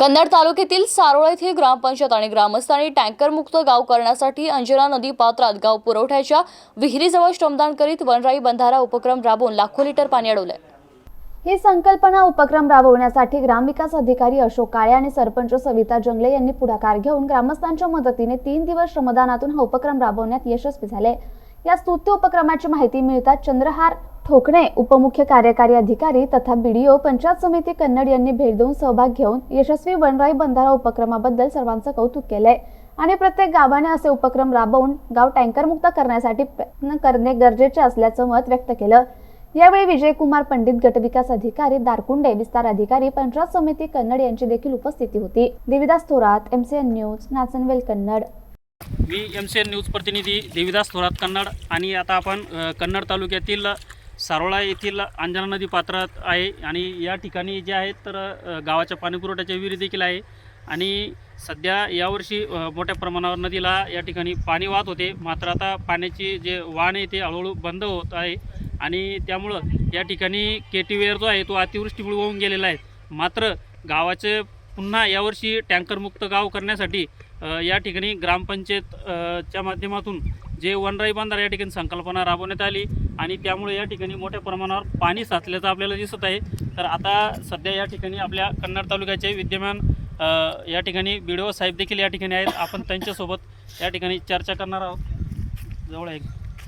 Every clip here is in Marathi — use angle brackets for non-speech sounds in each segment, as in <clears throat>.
कन्नड तालुक्यातील सारोळा येथील ग्रामपंचायत आणि ग्रामस्थांनी टँकरमुक्त गाव करण्यासाठी अंजना नदी पात्रात गाव पुरवठ्याच्या विहिरीजवळ श्रमदान करीत वनराई बंधारा उपक्रम राबवून लाखो लिटर पाणी अडवले ही संकल्पना उपक्रम राबवण्यासाठी ग्रामविकास अधिकारी अशोक काळे आणि सरपंच सविता जंगले यांनी पुढाकार घेऊन ग्रामस्थांच्या मदतीने तीन दिवस श्रमदानातून हा उपक्रम राबवण्यात यशस्वी झाले. या स्तुत्य उपक्रमाची माहिती मिळताच चंद्रहार ठोकणे उपमुख्य कार्यकारी अधिकारी तथा बीडीओ पंचायत समिती कन्नड यांनी भेट देऊन सहभाग घेऊन यशस्वी वनराई बंधारा उपक्रमाबद्दल सर्वांचं कौतुक केलंय. आणि प्रत्येक गावाने असे उपक्रम राबवून गाव टँकरमुक्त करण्यासाठी प्रयत्न करणे गरजेचे असल्याचं मत व्यक्त केलं. यावेळी विजयकुमार पंडित गटविकास अधिकारी दारकुंडे विस्तार अधिकारी पंचायत समिती कन्नड यांची देखील उपस्थिती होती. Devidas Thorat MCN news Nachanwel Kannad. मी एम सी एन न्यूज प्रतिनिधी देविदास थोरात कन्नड आणि आता आपण कन्नड तालुक्यातील सारोळा येथील अंजना नदी पात्रात आहे आणि या ठिकाणी जे आहेत तर गावाच्या पाणीपुरवठ्याच्या विहिरी देखील आहे. आणि सध्या यावर्षी मोठ्या प्रमाणावर नदीला या ठिकाणी पाणी वाहत होते. मात्र आता पाण्याची जे वाहन आहे ते हळूहळू बंद होत आहे आणि त्यामुळं या ठिकाणी केटीवेअर जो आहे तो अतिवृष्टीमुळे होऊन गेलेला आहे. मात्र गावाचे पुन्हा यावर्षी टँकरमुक्त गाव करण्यासाठी या ठिकाणी ग्रामपंचायत च्या माध्यमातून जे वनराई बांधारा या ठिकाणी संकल्पना राबवण्यात आली आणि त्यामुळे या ठिकाणी मोठ्या प्रमाणावर पाणी साचल्याचं आपल्याला दिसत आहे. तर आता सध्या या ठिकाणी आपल्या कन्नड तालुक्याचे विद्यमान या ठिकाणी बी ओ साहेब देखील या ठिकाणी आहेत. आपण त्यांच्यासोबत या ठिकाणी चर्चा करणार आहोत. जवळ आहे.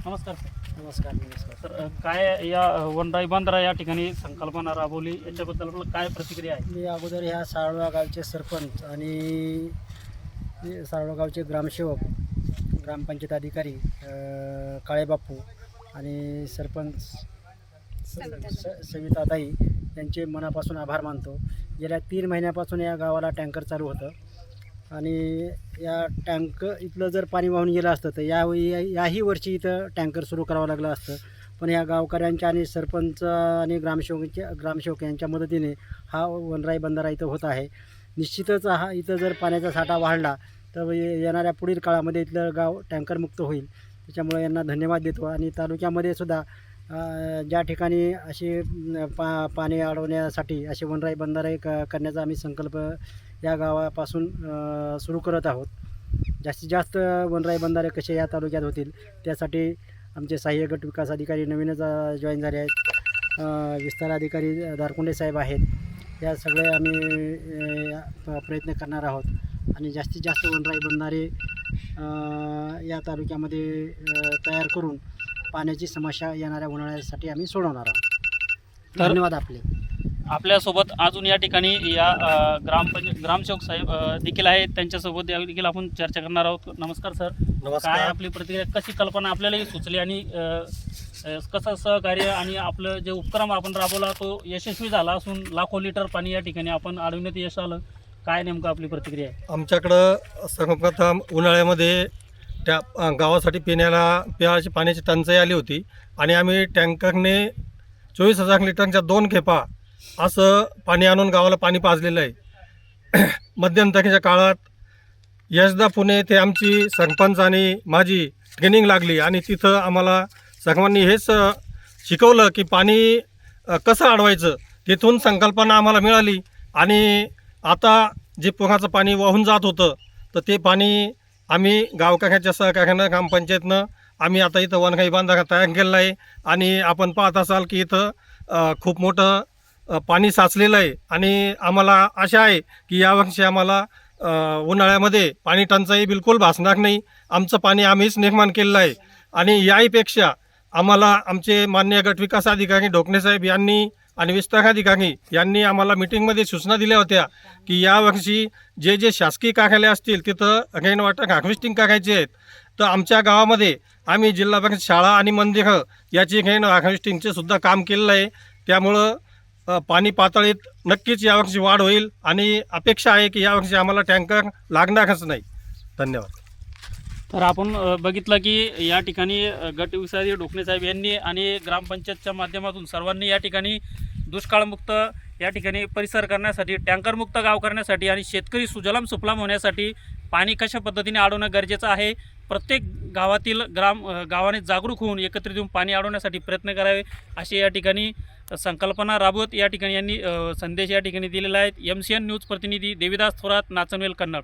नमस्कार नमस्कार नमस्कार. तर काय या वनराई बांधारा या ठिकाणी संकल्पना राबवली? याच्याबद्दल आपलं काय प्रतिक्रिया आहे? मी अगोदर ह्या साळवा गावचे सरपंच आणि साळवा गावचे ग्रामसेवक ग्रामपंचायत अधिकारी अ, काळेबापू आणि सरपंच स- सविताताई यांचे मनापासून आभार मानतो. गेल्या तीन महिन्यापासून या गावाला टँकर चालू होतं आणि या टँक इथलं जर पाणी वाहून गेलं असतं तर या या- याही वर्षी इथं टँकर सुरू करावं लागलं असतं. पण या गावकऱ्यांच्या आणि सरपंच आणि ग्रामसेवकांच्या ग्रामसेवक यांच्या मदतीने हा वनराई बंधारा इथं होत आहे. निश्चितच हा इथं जर पाण्याचा साठा वाढला तर येणाऱ्या पुढील काळामध्ये इथलं गाव टँकरमुक्त होईल. त्याच्यामुळे यांना धन्यवाद देतो आणि तालुक्यामध्ये सुद्धा ज्या ठिकाणी असे पा पाणी अडवण्यासाठी असे वनराई बंधारे क करण्याचा आम्ही संकल्प या गावापासून सुरू करत आहोत. जास्तीत जास्त वनराई बंधारे कसे या तालुक्यात होतील त्यासाठी आमचे सहाय्य गट विकास अधिकारी नवीनच जॉईन झाले आहेत. विस्तार अधिकारी दारकुंडे साहेब आहेत. या सगळे आम्ही प- प्रयत्न करणार आहोत. आणि जास्तीत जास्त वनराई बंधारे अ, या तालुक्यामध्ये तयार करून पाण्याची समस्या येणाऱ्या उन्हाळ्यासाठी आम्ही सोडवणार आहोत. धन्यवाद आपले. आपल्यासोबत अजून या ठिकाणी या अ, ग्रामपंचायत ग्रामसेवक साहेब देखील आहेत. त्यांच्यासोबत या देखील आपण चर्चा करणार आहोत. नमस्कार सर. काय आपली प्रतिक्रिया? कशी कल्पना आपल्यालाही सुचली आणि कसं सहकार्य आणि आपलं जे उपक्रम आपण राबवला तो यशस्वी झाला असून लाखो लिटर पाणी या ठिकाणी आपण अडवण्यात यश आलं. काय नेमकं आपली प्रतिक्रिया आहे? आमच्याकडं सर्वप्रथम उन्हाळ्यामध्ये त्या अ, गावासाठी पिण्याला पिण्याची पाण्याची टंचाई आली होती. आणि आम्ही टँकरने चोवीस हजार लिटरच्या दोन खेपा असं पाणी आणून गावाला पाणी पाजलेलं आहे. <clears throat> मध्यंतरीच्या काळात यशदा पुणे येथे आमची सरपंच आणि माझी ट्रेनिंग लागली. आणि तिथं आम्हाला सर्वांनी हेच अ, शिकवलं की पाणी अ, कसं अडवायचं तिथून संकल्पना आम्हाला मिळाली. आणि आता जे पुराचं पाणी वाहून जात होतं तर ते पाणी आम्ही गावकऱ्याच्या सहकार्यानं ग्रामपंचायतनं आम्ही आता इथं वनगाई बांधारा तयार केलेला आहे. आणि आपण पाहत असाल की इथं खूप मोठं पाणी साचलेलं आहे. आणि आम्हाला आशा आहे की यावर्षी आम्हाला उन्हाळ्यामध्ये पाणी टंचाई बिलकुल भासणार नाही. आमचं पाणी आम्हीच निर्माण केलेलं आहे. आणि याहीपेक्षा आम्हाला आमचे मान्य गटविकास अधिकारी ढोकणे साहेब यांनी आणि विस्ताराधिकारी यांनी आम्हाला मिटिंगमध्ये सूचना दिल्या होत्या की यावर्षी जे जे शासकीय कार्यालय असतील तिथं रेन वॉटर हार्वेस्टिंग करायचे आहेत. तर आमच्या गावामध्ये आम्ही जिल्हा परिषद शाळा आणि मंदिरं याची रेन हार्वेस्टिंगचे सुद्धा काम केलेलं आहे. त्यामुळं पाणी पातळीत नक्कीच यावर्षी वाढ होईल आणि अपेक्षा आहे की यावर्षी आम्हाला टँकर लागणारच नाही. धन्यवाद. तर आपण बघितलं की या ठिकाणी गट विसारी ढोकणे साहेब यांनी आणि ग्रामपंचायतच्या माध्यमातून सर्वांनी या ठिकाणी दुष्काळमुक्त या ठिकाणी परिसर करण्यासाठी टँकरमुक्त गाव करण्यासाठी आणि शेतकरी सुजलाम सुफलाम होण्यासाठी पाणी कशा पद्धतीने अडवणं गरजेचं आहे? प्रत्येक गावातील ग्राम गावाने जागरूक होऊन एकत्रित येऊन पाणी अडवण्यासाठी प्रयत्न करावे अशी या ठिकाणी संकल्पना राबवत या ठिकाणी यांनी संदेश या ठिकाणी दिलेला आहे. एम सी एन न्यूज प्रतिनिधी देविदास थोरात नाचनवेल कन्नड.